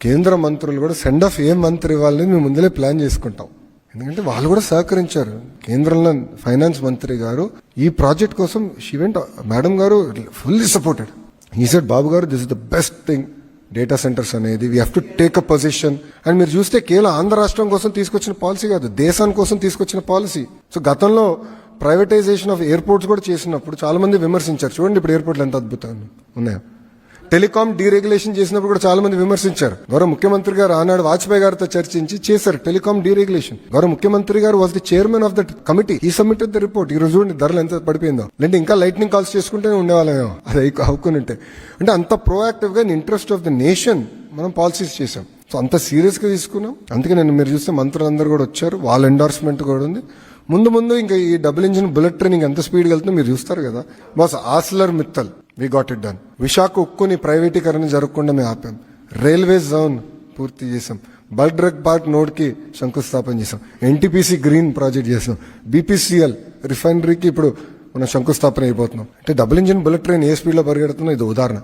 కేంద్ర మంత్రులు కూడా సెండ్ ఆఫ్ ఏ మంత్రి ఇవ్వాలని మేము ముందలే ప్లాన్ చేసుకుంటాం. ఎందుకంటే వాళ్ళు కూడా సహకరించారు. కేంద్రంలో ఫైనాన్స్ మంత్రి గారు ఈ ప్రాజెక్ట్ కోసం షివెంట్ మేడం గారు fully supported. He said Babu గారు this is the best thing data centres అనేది we have to take a position and మీరు చూస్తే కేవలం ఆంధ్ర రాష్ట్రం కోసం తీసుకొచ్చిన పాలసీ కాదు దేశాని కోసం తీసుకొచ్చిన పాలసీ. సో గతంలో ప్రైవేటైజేషన్ ఆఫ్ ఎయిర్పోర్ట్స్ కూడా చేసినప్పుడు చాలా మంది విమర్శించారు. చూడండి ఇప్పుడు ఎయిర్పోర్ట్లు ఎంత అద్భుతంగా ఉన్నాయో. టెలికాం డీరెగ్యులేషన్ చేసినప్పుడు కూడా చాలా మంది విమర్శించారు. గౌరవ ముఖ్యమంత్రి గారు ఆనాడు వాజ్పేయి గారితో చర్చించి చేశారు టెలికాం డీరెగ్యులేషన్. గౌరవ ముఖ్యమంత్రి గారు was the chairman of that committee. He submitted the report. ఈ రోజు ధరలు ఎంత పడిపోయిందో. లేదంటే ఇంకా లైట్నింగ్ కాల్స్ చేసుకుంటూనే ఉండేవాళ్ళమేమో. అది అవుకుని ఉంటే అంటే అంత ప్రోయాక్టివ్గా ఇంట్రెస్ట్ ఆఫ్ ద నేషన్ మనం పాలసీస్ చేసాం సో అంత సీరియస్గా తీసుకున్నాం. అందుకే నేను మీరు చూస్తే మంత్రులందరూ కూడా వచ్చారు. వాళ్ళ ఎండార్స్మెంట్ కూడా ఉంది. ముందు ముందు ఇంకా ఈ డబుల్ ఇంజిన్ బుల్లెట్ ట్రైనింగ్ ఎంత స్పీడ్గా వెళ్తుందో మీరు చూస్తారు కదా. Boss Arcelor Mittal. We got it done Visakha ఉక్కుని ప్రైవేటీకరణ జరగకుండా మేము ఆపాం రైల్వే జోన్ పూర్తి చేసాం బల్క్ డ్రగ్ పార్క్ నోడ్కి శంకుస్థాపన చేసాం ఎన్టీపీసీ గ్రీన్ ప్రాజెక్ట్ చేసాం బీపీసీఎల్ రిఫైనరీకి ఇప్పుడు మనం శంకుస్థాపన అయిపోతున్నాం అంటే డబుల్ ఇంజిన్ బుల్లెట్ ట్రైన్ ఏ స్పీడ్లో పరిగెడుతున్నా ఇది ఉదాహరణ